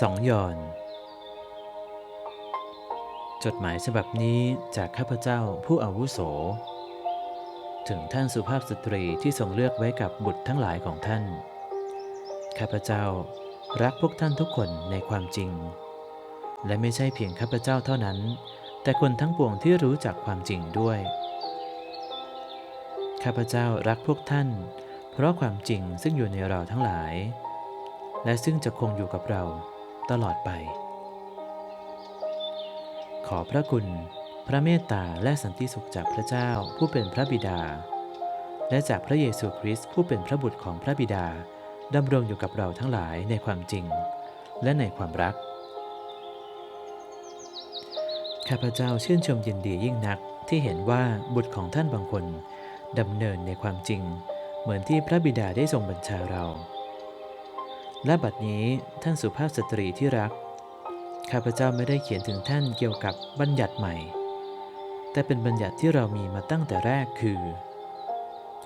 สองยอน จดหมายฉบับนี้จากข้าพเจ้าผู้อาวุโส ถึงท่านสุภาพสตรีที่ทรงเลือกไว้กับบุตรทั้งหลายของท่าน ข้าพเจ้ารักพวกท่านทุกคนในความจริง และไม่ใช่เพียงข้าพเจ้าเท่านั้น แต่คนทั้งปวงที่รู้จักความจริงด้วย ข้าพเจ้ารักพวกท่าน เพราะความจริงซึ่งอยู่ในเราทั้งหลายและซึ่งจะคงอยู่กับเรา ตลอดไป ขอพระคุณ พระเมตตาและสันติสุขจากพระเจ้าผู้เป็นพระบิดา และจากพระเยซูคริสต์ผู้เป็นพระบุตรของพระบิดาดำรงอยู่กับเราทั้งหลายในความจริง และในความรัก ข้าพเจ้าชื่นชมยินดียิ่งนักที่เห็นว่าบุตรของท่านบางคนดำเนินในความจริง เหมือนที่พระบิดาได้ทรงบัญชาเรา และบัดนี้ท่านสุภาพสตรีที่รัก ข้าพเจ้าไม่ได้เขียนถึงท่านเกี่ยวกับบัญญัติใหม่ แต่เป็นบัญญัติที่เรามีมาตั้งแต่แรกคือ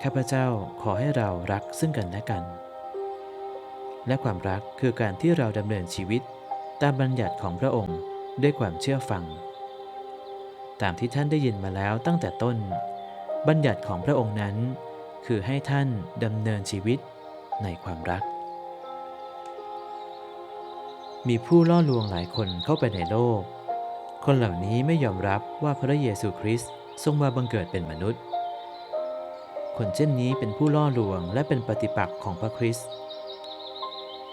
ข้าพเจ้าขอให้เรารักซึ่งกันและกัน และความรักคือการที่เราดำเนินชีวิตตามบัญญัติของพระองค์ด้วยความเชื่อฟัง ตามที่ท่านได้ยินมาแล้วตั้งแต่ต้น บัญญัติของพระองค์นั้น คือให้ท่านดำเนินชีวิตในความรัก มีผู้ล่อลวงหลายคนเข้าไปในโลก คนเหล่านี้ไม่ยอมรับว่าพระเยซูคริสต์ทรงมาบังเกิดเป็นมนุษย์ คนเช่นนี้เป็นผู้ล่อลวงและเป็นปฏิปักษ์ของพระคริสต์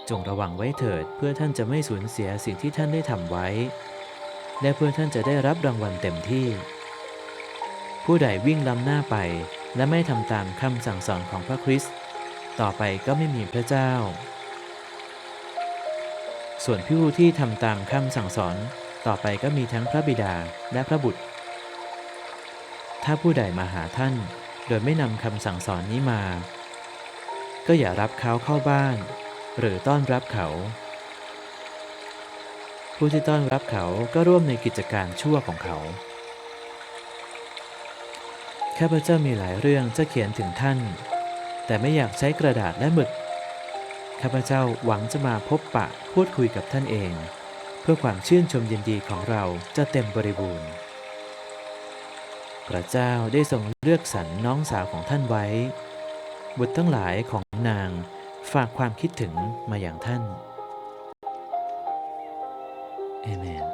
จงระวังไว้เถิดเพื่อท่านจะไม่สูญเสียสิ่งที่ท่านได้ทำไว้ และเพื่อท่านจะได้รับรางวัลเต็มที่ ผู้ใดวิ่งล้ำหน้าไปและไม่ทำตามคำสั่งสอนของพระคริสต์ต่อไปก็ไม่มีพระเจ้า ส่วนผู้ที่ทำตามคำสั่งสอนต่อไปก็มีทั้งพระบิดาและพระบุตร ถ้าผู้ใดมาหาท่าน โดยไม่นำคำสั่งสอนนี้มา ก็อย่ารับเขาเข้าบ้าน หรือต้อนรับเขา ผู้ที่ต้อนรับเขาก็ร่วมในกิจการชั่วของเขาข้าพเจ้ามีหลายเรื่องจะเขียนถึงท่าน แต่ไม่อยากใช้กระดาษและหมึก ข้าพเจ้าหวังจะมาพบปะพูดคุยกับท่านเอง เพื่อความชื่นชมยินดีของเราจะเต็มบริบูรณ์ พระเจ้าได้ทรงเลือกสรรน้องสาวของท่านไว้ บุตรทั้งหลายของนางฝากความคิดถึงมาอย่างท่านเอเมน